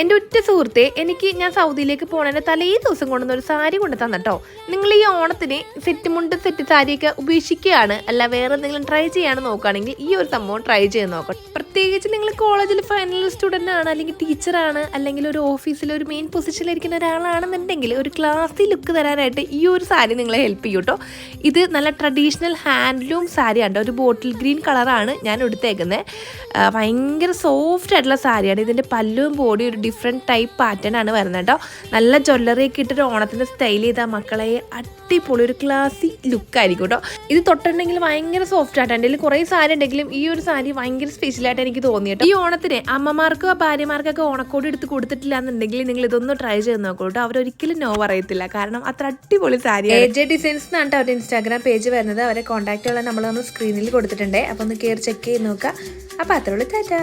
എന്റെ ഒറ്റ സുഹൃത്തെ എനിക്ക് ഞാൻ സൗദിയിലേക്ക് പോണതിന്റെ തലേ ദിവസം കൊണ്ടുവന്ന ഒരു സാരി കൊണ്ട് തന്നട്ടോ നിങ്ങൾ ഈ ഓണത്തിന് സെറ്റ് മുണ്ട് സെറ്റ് സാരിയൊക്കെ ഉപേക്ഷിക്കുകയാണ്. അല്ല വേറെ എന്തെങ്കിലും ട്രൈ ചെയ്യാൻ നോക്കുകയാണെങ്കിൽ ഈ ഒരു സംഭവം ട്രൈ ചെയ്ത് നോക്കണം. പ്രത്യേകിച്ച് നിങ്ങൾ കോളേജിൽ ഫൈനൽ സ്റ്റുഡന്റ് ആണ് അല്ലെങ്കിൽ ടീച്ചറാണ് അല്ലെങ്കിൽ ഒരു ഓഫീസിൽ ഒരു മെയിൻ പൊസിഷനിലിരിക്കുന്ന ഒരാളാണെന്നുണ്ടെങ്കിൽ ഒരു ക്ലാസ്സി ലുക്ക് തരാനായിട്ട് ഈ ഒരു സാരി നിങ്ങളെ ഹെൽപ്പ് ചെയ്യും കേട്ടോ ഇത് നല്ല ട്രഡീഷണൽ ഹാൻഡ്ലൂം സാരിയാണ് ഒരു ബോട്ടിൽ ഗ്രീൻ കളറാണ് ഞാൻ എടുത്തേക്കുന്നത് ഭയങ്കര സോഫ്റ്റ് ആയിട്ടുള്ള സാരിയാണ് ഇതിന്റെ പല്ലും ബോഡി ഒരു ഡിഫറെന്റ് ടൈപ്പ് പാറ്റേൺ ആണ് വരുന്നത് കേട്ടോ നല്ല ജ്വല്ലറിയൊക്കെ ഇട്ടിട്ട് ഓണത്തിന്റെ സ്റ്റൈൽ ചെയ്താൽ മക്കളെ അടിപൊളി ഒരു ക്ലാസി ലുക്കായിരിക്കും കേട്ടോ ഇത് തൊട്ടുണ്ടെങ്കിൽ ഭയങ്കര സോഫ്റ്റ് ആയിട്ടാണ് എന്റെ കുറേ സാരി ഉണ്ടെങ്കിലും ഈ ഒരു സാരി ഭയങ്കര സ്പെഷ്യലായിട്ട് എനിക്ക് തോന്നിയിട്ട്. ഈ ഓണത്തിന് അമ്മമാർക്കോ ഭാര്യമാർക്കൊക്കെ ഓണക്കോടി എടുത്ത് കൊടുത്തിട്ടില്ല എന്നുണ്ടെങ്കിൽ നിങ്ങൾ ഇതൊന്ന് ട്രൈ ചെയ്ത് നോക്കൂ കേട്ടോ. അവരൊരിക്കലും നോ പറയത്തില്ല. കാരണം അത്ര അടിപൊളി സാരി എ ജെ ഡിസൈൻസ് എന്നാണ് അവരുടെ ഇൻസ്റ്റാഗ്രാം പേജ് വരുന്നത്. അവരെ കോൺടാക്റ്റ് ഉള്ള നമ്മൾ സ്ക്രീനിൽ കൊടുത്തിട്ടുണ്ട്. അപ്പോൾ ഒന്ന് കയറി ചെക്ക് ചെയ്ത് നോക്കുക. അപ്പോൾ അത്രയുള്ളൂ ടാറ്റാ.